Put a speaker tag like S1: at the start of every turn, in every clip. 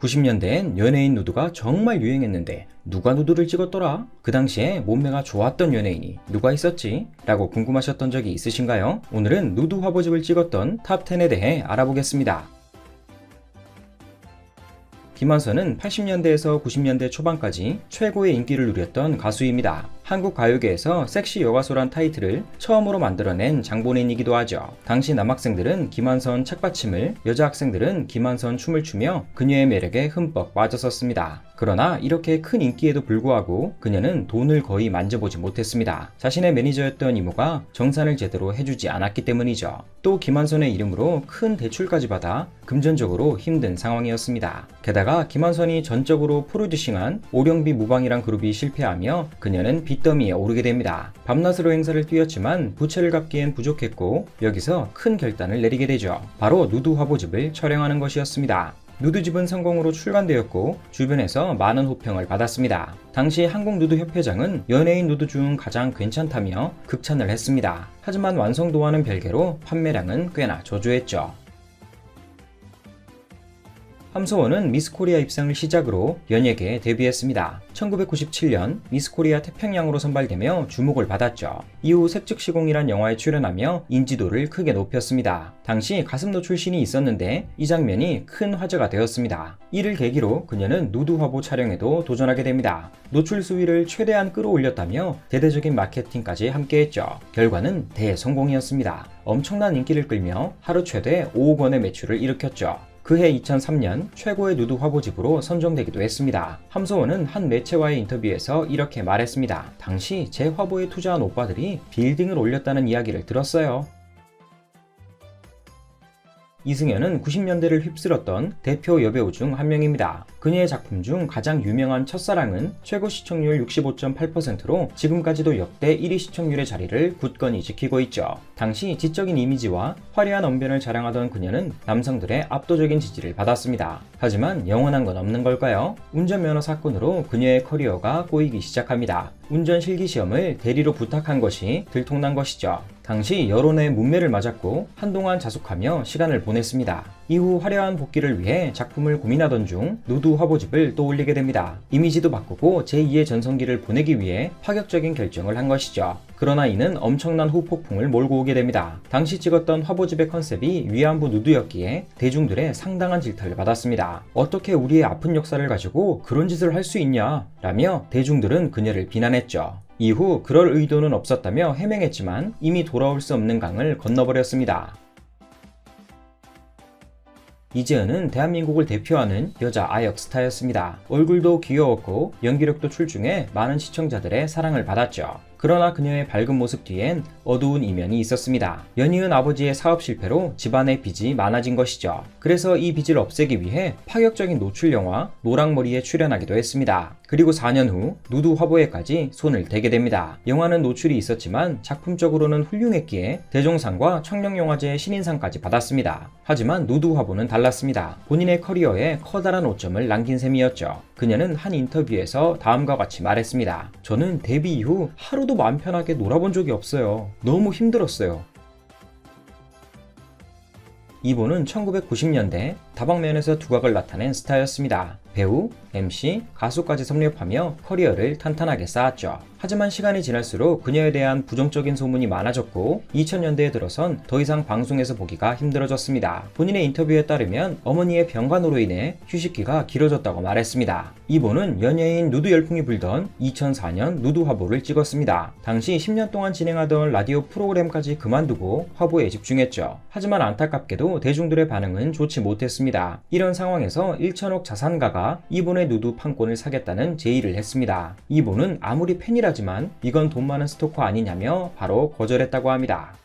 S1: 90년대엔 연예인 누드가 정말 유행했는데 누가 누드를 찍었더라? 그 당시에 몸매가 좋았던 연예인이 누가 있었지? 라고 궁금하셨던 적이 있으신가요? 오늘은 누드 화보집을 찍었던 탑10에 대해 알아보겠습니다. 김한선은 80년대에서 90년대 초반까지 최고의 인기를 누렸던 가수입니다. 한국 가요계에서 섹시 여가수란 타이틀을 처음으로 만들어낸 장본인이기도 하죠. 당시 남학생들은 김한선 책받침을, 여자 학생들은 김한선 춤을 추며 그녀의 매력에 흠뻑 빠졌었습니다. 그러나 이렇게 큰 인기에도 불구하고 그녀는 돈을 거의 만져보지 못했습니다. 자신의 매니저였던 이모가 정산을 제대로 해주지 않았기 때문이죠. 또 김한선의 이름으로 큰 대출까지 받아 금전적으로 힘든 상황이었습니다. 게다가 김한선이 전적으로 프로듀싱한 오령비 무방이란 그룹이 실패하며 그녀는 빚 더미에 오르게 됩니다. 밤낮으로 행사를 뛰었지만 부채를 갚기엔 부족했고 여기서 큰 결단을 내리게 되죠. 바로 누드 화보집을 촬영하는 것이었습니다. 누드집은 성공으로 출간되었고 주변에서 많은 호평을 받았습니다. 당시 한국누드협회장은 연예인 누드 중 가장 괜찮다며 극찬을 했습니다. 하지만 완성도와는 별개로 판매량은 꽤나 저조했죠. 함소원은 미스코리아 입상을 시작으로 연예계에 데뷔했습니다. 1997년 미스코리아 태평양으로 선발되며 주목을 받았죠. 이후 색즉시공이란 영화에 출연하며 인지도를 크게 높였습니다. 당시 가슴 노출신이 있었는데 이 장면이 큰 화제가 되었습니다. 이를 계기로 그녀는 누드 화보 촬영에도 도전하게 됩니다. 노출 수위를 최대한 끌어올렸다며 대대적인 마케팅까지 함께했죠. 결과는 대성공이었습니다. 엄청난 인기를 끌며 하루 최대 5억 원의 매출을 일으켰죠. 그해 2003년 최고의 누드 화보집으로 선정되기도 했습니다. 함소원은 한 매체와의 인터뷰에서 이렇게 말했습니다. 당시 제 화보에 투자한 오빠들이 빌딩을 올렸다는 이야기를 들었어요. 이승연은 90년대를 휩쓸었던 대표 여배우 중 한 명입니다. 그녀의 작품 중 가장 유명한 첫사랑은 최고 시청률 65.8%로 지금까지도 역대 1위 시청률의 자리를 굳건히 지키고 있죠. 당시 지적인 이미지와 화려한 언변을 자랑하던 그녀는 남성들의 압도적인 지지를 받았습니다. 하지만 영원한 건 없는 걸까요? 운전면허 사건으로 그녀의 커리어가 꼬이기 시작합니다. 운전 실기 시험을 대리로 부탁한 것이 들통난 것이죠. 당시 여론의 문매를 맞았고 한동안 자숙하며 시간을 보냈습니다. 이후 화려한 복귀를 위해 작품을 고민하던 중 누드 화보집을 또 올리게 됩니다. 이미지도 바꾸고 제2의 전성기를 보내기 위해 파격적인 결정을 한 것이죠. 그러나 이는 엄청난 후폭풍을 몰고 오게 됩니다. 당시 찍었던 화보집의 컨셉이 위안부 누드였기에 대중들의 상당한 질타를 받았습니다. 어떻게 우리의 아픈 역사를 가지고 그런 짓을 할 수 있냐? 라며 대중들은 그녀를 비난했죠. 이후 그럴 의도는 없었다며 해명했지만 이미 돌아올 수 없는 강을 건너버렸습니다. 이재은은 대한민국을 대표하는 여자 아역 스타였습니다. 얼굴도 귀여웠고 연기력도 출중해 많은 시청자들의 사랑을 받았죠. 그러나 그녀의 밝은 모습 뒤엔 어두운 이면이 있었습니다. 연이은 아버지의 사업 실패로 집안의 빚이 많아진 것이죠. 그래서 이 빚을 없애기 위해 파격적인 노출 영화 노랑머리에 출연하기도 했습니다. 그리고 4년 후 누드 화보에까지 손을 대게 됩니다. 영화는 노출이 있었지만 작품적으로는 훌륭했기에 대종상과 청룡영화제 신인상까지 받았습니다. 하지만 누드 화보는 달랐습니다. 본인의 커리어에 커다란 오점을 남긴 셈이었죠. 그녀는 한 인터뷰에서 다음과 같이 말했습니다. 저는 데뷔 이후 하루도 마음 편하게 놀아본 적이 없어요. 너무 힘들었어요. 이분은 1990년대 다방면에서 두각을 나타낸 스타였습니다. 배우, MC, 가수까지 섭렵하며 커리어를 탄탄하게 쌓았죠. 하지만 시간이 지날수록 그녀에 대한 부정적인 소문이 많아졌고 2000년대에 들어선 더 이상 방송에서 보기가 힘들어졌습니다. 본인의 인터뷰에 따르면 어머니의 병간호로 인해 휴식기가 길어졌다고 말했습니다. 이보는 연예인 누드 열풍이 불던 2004년 누드 화보를 찍었습니다. 당시 10년 동안 진행하던 라디오 프로그램까지 그만두고 화보에 집중했죠. 하지만 안타깝게도 대중들의 반응은 좋지 못했 습니다. 이런 상황에서 1천억 자산가가 이본의 누드 판권을 사겠다는 제의를 했습니다. 이본은 아무리 팬이라지만 이건 돈 많은 스토커 아니냐며 바로 거절했다고 합니다.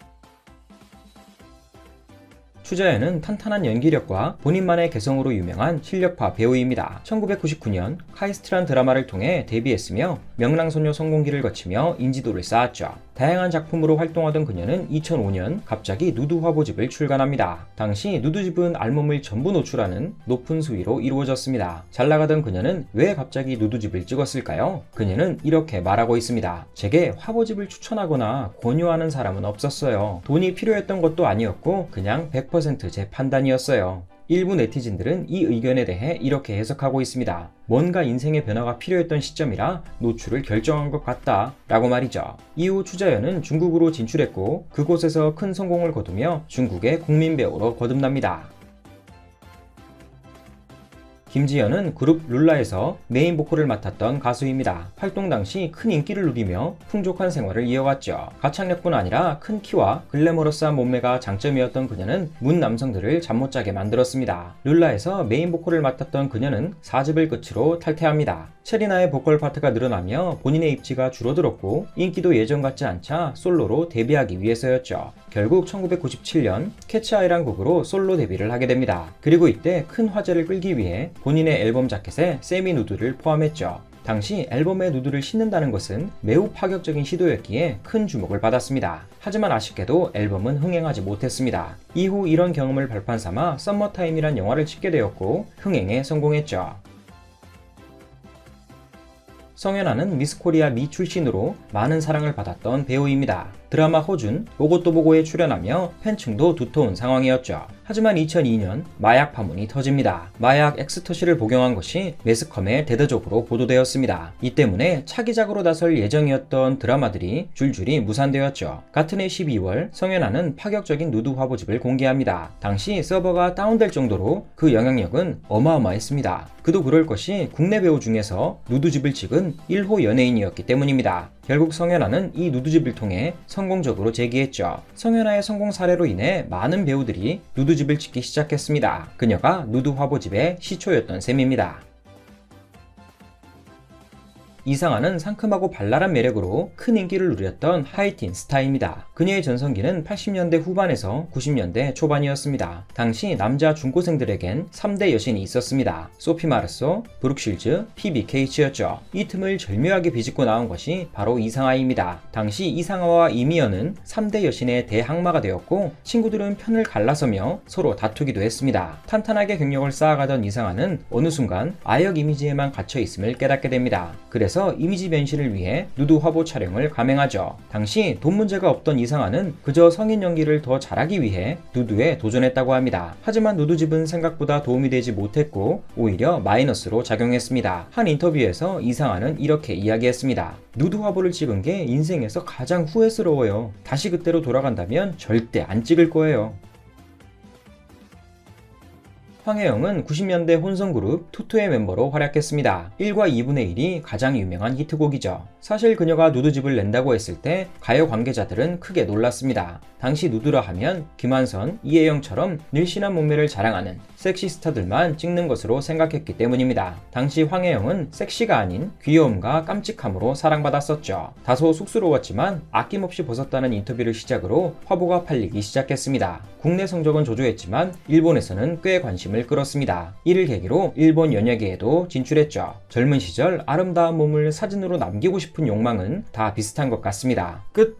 S1: 추자연은 탄탄한 연기력과 본인만의 개성으로 유명한 실력파 배우입니다. 1999년 카이스트란 드라마를 통해 데뷔했으며 명랑소녀 성공기를 거치며 인지도를 쌓았죠. 다양한 작품으로 활동하던 그녀는 2005년 갑자기 누드 화보집을 출간합니다. 당시 누드집은 알몸을 전부 노출하는 높은 수위로 이루어졌습니다. 잘 나가던 그녀는 왜 갑자기 누드집을 찍었을까요? 그녀는 이렇게 말하고 있습니다. 제게 화보집을 추천하거나 권유하는 사람은 없었어요. 돈이 필요했던 것도 아니었고 그냥 100%제 판단이었어요. 일부 네티즌들은 이 의견에 대해 이렇게 해석하고 있습니다. 뭔가 인생의 변화가 필요했던 시점이라 노출을 결정한 것 같다 라고 말이죠. 이후 추자연은 중국으로 진출했고 그곳에서 큰 성공을 거두며 중국의 국민 배우로 거듭납니다. 김지연은 그룹 룰라에서 메인 보컬을 맡았던 가수입니다. 활동 당시 큰 인기를 누리며 풍족한 생활을 이어갔죠. 가창력뿐 아니라 큰 키와 글래머러스한 몸매가 장점이었던 그녀는 문 남성들을 잠 못 자게 만들었습니다. 룰라에서 메인 보컬을 맡았던 그녀는 4집을 끝으로 탈퇴합니다. 체리나의 보컬 파트가 늘어나며 본인의 입지가 줄어들었고 인기도 예전 같지 않자 솔로로 데뷔하기 위해서였죠. 결국 1997년 캐치아이란 곡으로 솔로 데뷔를 하게 됩니다. 그리고 이때 큰 화제를 끌기 위해 본인의 앨범 자켓에 세미 누드를 포함했죠. 당시 앨범에 누드를 신는다는 것은 매우 파격적인 시도였기에 큰 주목을 받았습니다. 하지만 아쉽게도 앨범은 흥행하지 못했습니다. 이후 이런 경험을 발판 삼아 썸머타임이란 영화를 찍게 되었고 흥행에 성공했죠. 성현아는 미스코리아 미 출신으로 많은 사랑을 받았던 배우입니다. 드라마 허준, 보고또 보고에 출연하며 팬층도 두터운 상황이었죠. 하지만 2002년 마약 파문이 터집니다. 마약 엑스터시를 복용한 것이 매스컴에 대대적으로 보도되었습니다. 이 때문에 차기작으로 나설 예정이었던 드라마들이 줄줄이 무산되었죠. 같은 해 12월 성현아는 파격적인 누드 화보집을 공개합니다. 당시 서버가 다운될 정도로 그 영향력은 어마어마했습니다. 그도 그럴 것이 국내 배우 중에서 누드집을 찍은 1호 연예인이었기 때문입니다. 결국 성현아는 이 누드집을 통해 성공적으로 재기했죠. 성현아의 성공 사례로 인해 많은 배우들이 누드집을 찍기 시작했습니다. 그녀가 누드 화보집의 시초였던 셈입니다. 이상하는 상큼하고 발랄한 매력으로 큰 인기를 누렸던 하이틴 스타입니다. 그녀의 전성기는 80년대 후반에서 90년대 초반이었습니다. 당시 남자 중고생들에겐 3대 여신이 있었습니다. 소피 마르소, 브룩실즈, 피비 케이츠였죠. 이 틈을 절묘하게 비집고 나온 것이 바로 이상하입니다. 당시 이상하와 이미연은 3대 여신의 대항마가 되었고 친구들은 편을 갈라서며 서로 다투기도 했습니다. 탄탄하게 경력을 쌓아가던 이상하는 어느 순간 아역 이미지에만 갇혀 있음을 깨닫게 됩니다. 그래서 이미지 변신을 위해 누드 화보 촬영을 감행하죠. 당시 돈 문제가 없던 이상하는 그저 성인 연기를 더 잘하기 위해 누드에 도전했다고 합니다. 하지만 누드 집은 생각보다 도움이 되지 못했고 오히려 마이너스로 작용했습니다. 한 인터뷰에서 이상하는 이렇게 이야기했습니다. 누드 화보를 찍은 게 인생에서 가장 후회스러워요. 다시 그때로 돌아간다면 절대 안 찍을 거예요. 황혜영은 90년대 혼성그룹 투투의 멤버로 활약했습니다. 1과 2분의 1이 가장 유명한 히트곡이죠. 사실 그녀가 누드집을 낸다고 했을 때 가요 관계자들은 크게 놀랐습니다. 당시 누드라 하면 김한선, 이혜영처럼 늘씬한 몸매를 자랑하는 섹시 스타들만 찍는 것으로 생각했기 때문입니다. 당시 황혜영은 섹시가 아닌 귀여움과 깜찍함으로 사랑받았었죠. 다소 쑥스러웠지만 아낌없이 벗었다는 인터뷰를 시작으로 화보가 팔리기 시작했습니다. 국내 성적은 조조했지만 일본에서는 꽤 관심을 끌었습니다. 이를 계기로 일본 연예계에도 진출했죠. 젊은 시절 아름다운 몸을 사진으로 남기고 싶은 욕망은 다 비슷한 것 같습니다. 끝!